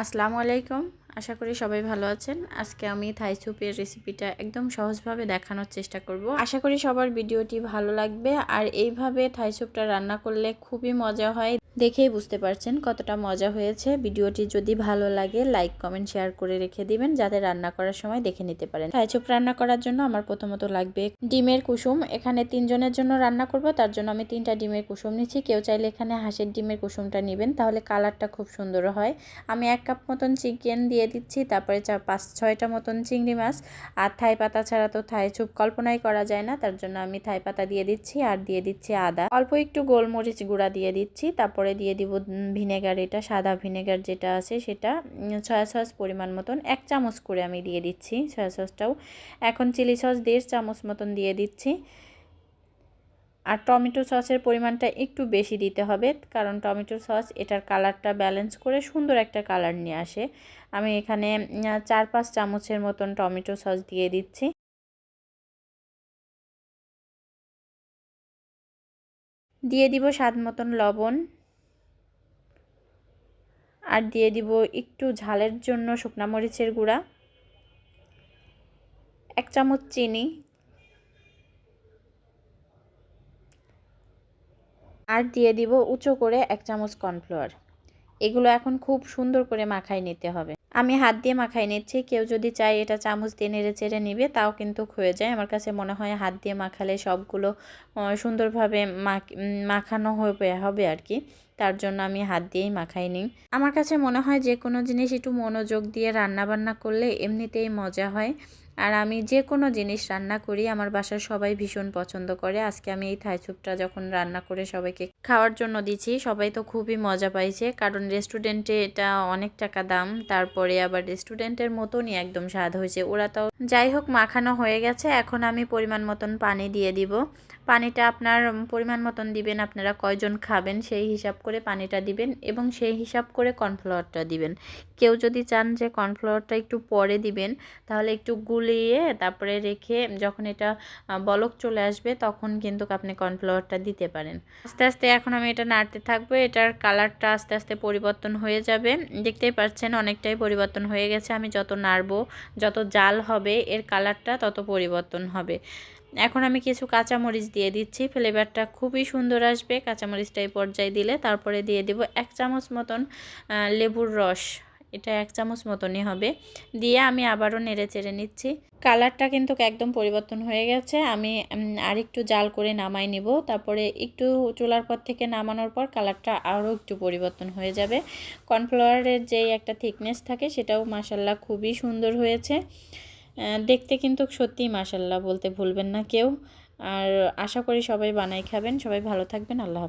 আসসালামু আলাইকুম। আশা করি সবাই ভালো আছেন। আজকে আমি থাই স্যুপের রেসিপিটা একদম সহজভাবে দেখানোর চেষ্টা করব। আশা করি সবার ভিডিওটি ভালো লাগবে। আর এইভাবে থাই স্যুপটা রান্না করলে খুবই মজা হয়। দেখেই বুঝতে পারছেন কতটা মজা হয়েছে। ভিডিওটি যদি ভালো লাগে লাইক কমেন্ট শেয়ার করে রেখে দিবেন যাতে রান্না করার সময় দেখে নিতে পারেন। থাই রান্না করার জন্য আমার প্রথমত লাগবে ডিমের কুসুম। এখানে তিনজনের জন্য রান্না করব, তার জন্য আমি তিনটা ডিমের কুসুম নিচ্ছি। কেউ চাইলে এখানে হাঁসের ডিমের কুসুমটা নেবেন, তাহলে কালারটা খুব সুন্দর হয়। আমি এক কাপ মতন চিকেন দিয়ে দিচ্ছি। তারপরে চা পাঁচ, ছয়টা মতন চিংড়ি মাছ। আর থাই পাতা ছাড়া তো থাই চুপ কল্পনাই করা যায় না। তার জন্য আমি থাই পাতা দিয়ে দিচ্ছি আর দিয়ে দিচ্ছি আদা। অল্প একটু গোলমরিচ গুঁড়া দিয়ে দিচ্ছি। তারপরে দিয়ে দিব ভিনেগার এটা, সাদা ভিনেগার যেটা আছে সেটা। সয়া সস পরিমাণ মতন এক চামচ করে আমি দিয়ে দিচ্ছি সয়া সসটাও। এখন চিলি সস দেড় চামচ মতন দিয়ে দিচ্ছি। আর টমেটো সসের পরিমাণটা একটু বেশি দিতে হবে, কারণ টমেটো সস এটার কালারটা ব্যালেন্স করে সুন্দর একটা কালার নিয়ে আসে। আমি এখানে চার পাঁচ চামচের মতন টমেটো সস দিয়ে দিচ্ছি। দিয়ে দিব স্বাদ মতন লবণ। আর দিয়ে দিব একটু ঝালের জন্য শুকনা মরিচের গুঁড়া। এক চামচ চিনি। আর দিয়ে দিব উঁচু করে এক চামচ কর্নফ্লাওয়ার এগুলো এখন খুব সুন্দর করে মাখাই নিতে হবে। আমি হাত দিয়ে মাখাই নিচ্ছি। কেউ যদি চায় এটা চামচ দিয়ে নেড়ে চেড়ে নিবে, তাও কিন্তু হয়ে যায়। আমার কাছে মনে হয় হাত দিয়ে মাখালে সবগুলো সুন্দরভাবে মাখানো হবে হবে আর কি। তার জন্য আমি হাত দিয়েই মাখাই নিই। আমার কাছে মনে হয় যে কোনো জিনিস একটু মনোযোগ দিয়ে রান্না বান্না করলে এমনিতেই মজা হয়। আর আমি যে কোনো জিনিস রান্না করি, আমার বাসার সবাই ভীষণ পছন্দ করে। আজকে আমি এই থাই স্যুপটা যখন রান্না করে সবাইকে খাওয়ার জন্য দিচ্ছি সবাই তো খুবই মজা পাইছে। কারণ রেস্টুরেন্টে এটা অনেক টাকা দাম, তারপরে আবার রেস্টুরেন্টের মতনই একদম স্বাদ হয়েছে। ওরা তো যাই হোক, মাখানো হয়ে গেছে, এখন আমি পরিমাণ মতন পানি দিয়ে দিব। পানিটা আপনার পরিমাণ মতন দিবেন, আপনারা কয়জন খাবেন সেই হিসাব করে পানিটা দিবেন এবং সেই হিসাব করে কর্নফ্লাওয়ারটা দিবেন। কেউ যদি চান যে কর্নফ্লাওয়ারটা একটু পরে দিবেন, তাহলে একটু গুলিয়ে তারপরে রেখে যখন এটা বলক চলে আসবে তখন কিন্তু আপনি কর্নফ্লাওয়ারটা দিতে পারেন। আস্তে আস্তে এখন আমি এটা নাড়তে থাকব। এটার কালারটা আস্তে আস্তে পরিবর্তন হয়ে যাবে। দেখতেই পাচ্ছেন অনেকটাই পরিবর্তন হয়ে গেছে। আমি যত নাড়বো, যত জাল হবে, এর কালারটা তত পরিবর্তন হবে। এখন আমি কিছু কাঁচামরিচ দিয়ে দিচ্ছি। ফ্লেভারটা খুবই সুন্দর আসবে। কাঁচামরিচটা এই পর্যায়ে দিলে তারপরে দিয়ে দেব এক চামচ মতন লেবুর রস। এটা এক চামচ মতনই হবে। দিয়ে আমি আবারও নেড়ে চেড়ে নিচ্ছি। কালারটা কিন্তু একদম পরিবর্তন হয়ে গেছে। আমি আরেকটু জাল করে নামাই নিব। তারপরে একটু চুলার পর থেকে নামানোর পর কালারটা আরও একটু পরিবর্তন হয়ে যাবে। কর্নফ্লাওয়ারের যেই একটা থিকনেস থাকে, সেটাও মাসাল্লাহ খুবই সুন্দর হয়েছে। দেখতে কিন্তু সত্যিই মাসাল্লাহ বলতে ভুলবেন না কেউ। আর আশা করি সবাই বানাই খাবেন। সবাই ভালো থাকবেন। আল্লাহ